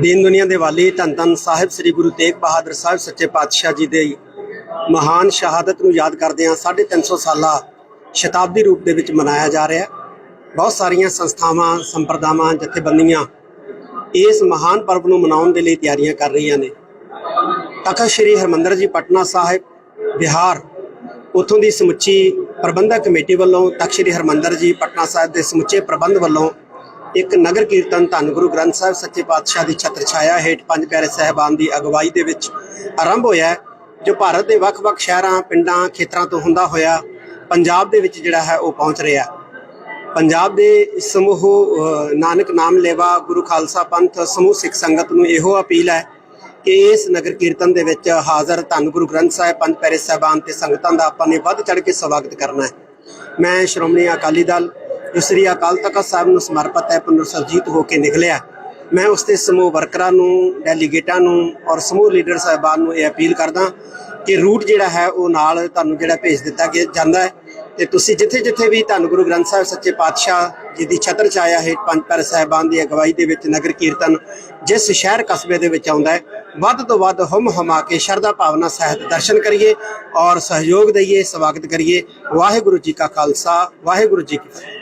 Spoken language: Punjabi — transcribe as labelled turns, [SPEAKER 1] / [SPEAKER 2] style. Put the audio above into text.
[SPEAKER 1] ਦੀਨ ਦੁਨੀਆ ਦੇ ਵਾਲੀ ਧੰਨ ਧੰਨ ਸਾਹਿਬ ਸ੍ਰੀ ਗੁਰੂ ਤੇਗ ਬਹਾਦਰ ਸਾਹਿਬ ਸੱਚੇ ਪਾਤਸ਼ਾਹ ਜੀ ਦੇ ਮਹਾਨ ਸ਼ਹਾਦਤ ਨੂੰ ਯਾਦ ਕਰਦੇ ਹਾਂ। 350 ਸਾਲਾ ਸ਼ਤਾਬਦੀ ਰੂਪ ਦੇ ਵਿੱਚ ਮਨਾਇਆ ਜਾ ਰਿਹਾ ਬਹੁਤ ਸਾਰੀਆਂ ਸੰਸਥਾਵਾਂ, ਸੰਪਰਦਾਵਾਂ, ਜਥੇਬੰਦੀਆਂ ਇਸ ਮਹਾਨ ਪਰਬ ਨੂੰ ਮਨਾਉਣ ਦੇ ਲਈ ਤਿਆਰੀਆਂ ਕਰ ਰਹੀਆਂ ਨੇ। ਤਖਤ ਸ੍ਰੀ ਹਰਮੰਦਰ ਜੀ ਪਟਨਾ ਸਾਹਿਬ, ਬਿਹਾਰ, ਉਥੋਂ ਦੀ ਸਮੁੱਚੀ ਪ੍ਰਬੰਧਕ ਕਮੇਟੀ ਵੱਲੋਂ ਤਖਤ ਸ੍ਰੀ ਹਰਮੰਦਰ ਜੀ ਪਟਨਾ ਸਾਹਿਬ ਦੇ ਸਮੁੱਚੇ ਪ੍ਰਬੰਧ ਵੱਲੋਂ ਇੱਕ ਨਗਰ ਕੀਰਤਨ ਧੰਨ ਗੁਰੂ ਗ੍ਰੰਥ ਸਾਹਿਬ ਸੱਚੇ ਪਾਤਸ਼ਾਹ ਦੀ ਛਤਰ ਛਾਇਆ ਹੇਠ ਪੰਜ ਪਿਆਰੇ ਸਹਿਬਾਨ ਦੀ ਅਗਵਾਈ ਦੇ ਵਿੱਚ ਆਰੰਭ ਹੋਇਆ ਜੋ ਭਾਰਤ ਦੇ ਵੱਖ-ਵੱਖ ਸ਼ਹਿਰਾਂ, ਪਿੰਡਾਂ, ਖੇਤਰਾਂ ਤੋਂ ਹੁੰਦਾ ਹੋਇਆ ਪੰਜਾਬ ਦੇ ਵਿੱਚ ਜਿਹੜਾ ਹੈ ਉਹ ਪਹੁੰਚ ਰਿਹਾ ਪੰਜਾਬ ਦੇ ਸਮੂਹ ਨਾਨਕ ਨਾਮ ਲੇਵਾ, ਗੁਰੂ ਖਾਲਸਾ ਪੰਥ, ਸਮੂਹ ਸਿੱਖ ਸੰਗਤ ਨੂੰ ਇਹੋ ਅਪੀਲ ਹੈ ਕਿ ਇਸ ਨਗਰ ਕੀਰਤਨ ਦੇ ਵਿੱਚ ਹਾਜ਼ਰ ਧੰਨ ਗੁਰੂ ਗ੍ਰੰਥ ਸਾਹਿਬ, ਪੰਜ ਪੈਰੇ ਸਾਹਿਬਾਨ ਤੇ ਸੰਗਤਾਂ ਦਾ ਆਪਾਂ ਨੇ ਵੱਧ ਚੜ ਕੇ ਸਵਾਗਤ ਕਰਨਾ ਹੈ। ਮੈਂ ਸ਼੍ਰੋਮਣੀ ਅਕਾਲੀ ਦਲ ਜੋ ਸ੍ਰੀ ਅਕਾਲ ਤਖਤ ਸਾਹਿਬ ਨੂੰ ਸਮਰਪਿਤ ਹੈ, ਪੁਨਰਸਰਜੀਤ ਹੋ ਕੇ ਨਿਕਲਿਆ। ਮੈਂ ਉਸ ਦੇ ਸਮੂਹ ਵਰਕਰਾਂ ਨੂੰ, ਡੈਲੀਗੇਟਾਂ ਨੂੰ ਔਰ ਸਮੂਹ ਲੀਡਰ ਸਾਹਿਬਾਨ ਨੂੰ ਇਹ ਅਪੀਲ ਕਰਦਾ ਕਿ ਰੂਟ ਜਿਹੜਾ ਹੈ, ਉਹ ਨਾਲ ਤੁਹਾਨੂੰ ਜਿਹੜਾ ਭੇਜ ਦਿੱਤਾ ਗਿਆ, ਜਾਂਦਾ ਹੈ। ਤੇ ਤੁਸੀਂ ਜਿੱਥੇ ਜਿੱਥੇ ਵੀ ਤੁਹਾਨੂੰ ਗੁਰੂ ਗ੍ਰੰਥ ਸਾਹਿਬ ਸੱਚੇ ਪਾਤਸ਼ਾਹ ਜੀ ਦੀ ਛਤਰ ਛਾਇਆ ਹੇਠ ਪੰਜ ਪਿਆਰੇ ਸਾਹਿਬਾਨ ਦੀ ਅਗਵਾਈ ਦੇ ਵਿੱਚ ਨਗਰ ਕੀਰਤਨ ਜਿਸ ਸ਼ਹਿਰ ਕਸਬੇ ਦੇ ਵਿੱਚ ਆਉਂਦਾ ਹੈ, ਵੱਧ ਤੋਂ ਵੱਧ ਹਮ ਹਮਾ ਕੇ ਸ਼ਰਧਾ ਭਾਵਨਾ ਸਹਿਤ ਦਰਸ਼ਨ ਕਰੀਏ ਔਰ ਸਹਿਯੋਗ ਦਈਏ, ਸਵਾਗਤ ਕਰੀਏ। ਵਾਹਿਗੁਰੂ ਜੀ ਕਾ ਖਾਲਸਾ, ਵਾਹਿਗੁਰੂ ਜੀ ਕੀ ਫਤਿਹ।